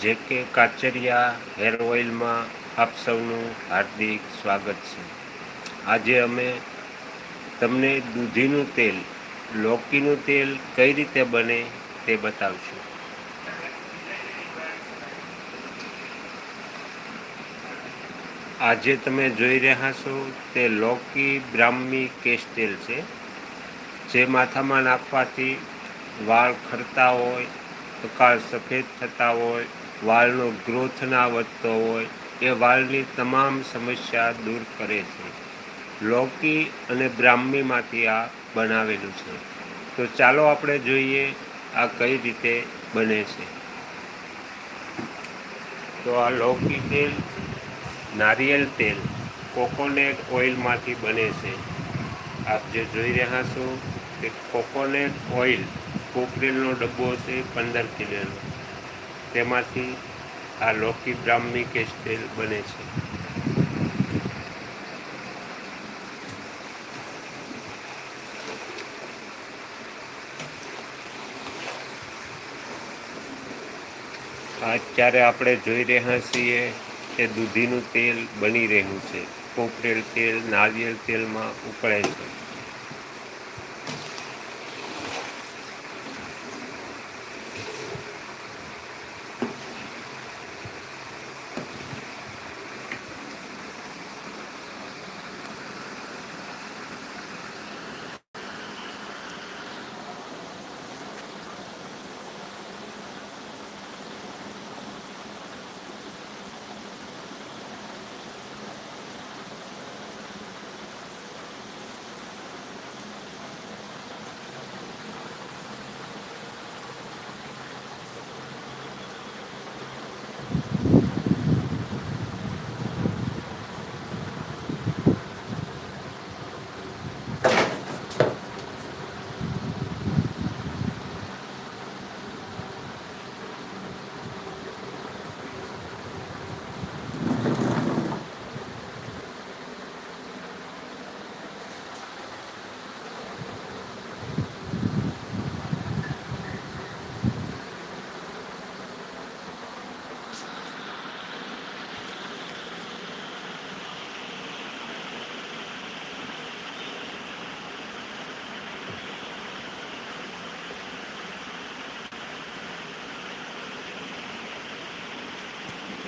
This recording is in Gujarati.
જે કે કાચરિયા હેર ઓઇલમાં આપ સૌનું હાર્દિક સ્વાગત છે. આજે અમે તમને દૂધીનું તેલ લોકીનું તેલ કઈ રીતે બને તે બતાવશું. આજે તમે જોઈ રહ્યા છો તે લોકી બ્રાહ્મી કેશ તેલ છે, જે માથામાં નાખવાથી વાળ ખરતા હોય કપાળ સફેદ થતા હોય વાળનો ગ્રોથ ના વધતો હોય એ વાળની તમામ સમસ્યા દૂર કરે છે. લૌકી અને બ્રાહ્મીમાંથી આ બનાવેલું છે. તો ચાલો આપણે જોઈએ આ કઈ રીતે બને છે. તો આ લૌકી તેલ, નારિયેલ તેલ, કોકોનેટ ઓઇલમાંથી બને છે. આપ જે જોઈ રહ્યા છો તે કોકોનેટ ઓઇલ કોકરેલનો ડબ્બો છે પંદર કિલોનો. તેમાંથી આ લોકી બ્રાહ્મી કેશ તેલ બને છે. અત્યારે આપણે જોઈ રહ્યા છીએ કે દૂધીનું તેલ બની રહ્યું છે, કોપરેલ તેલ, નારિયેળ તેલમાં ઉકળે છે.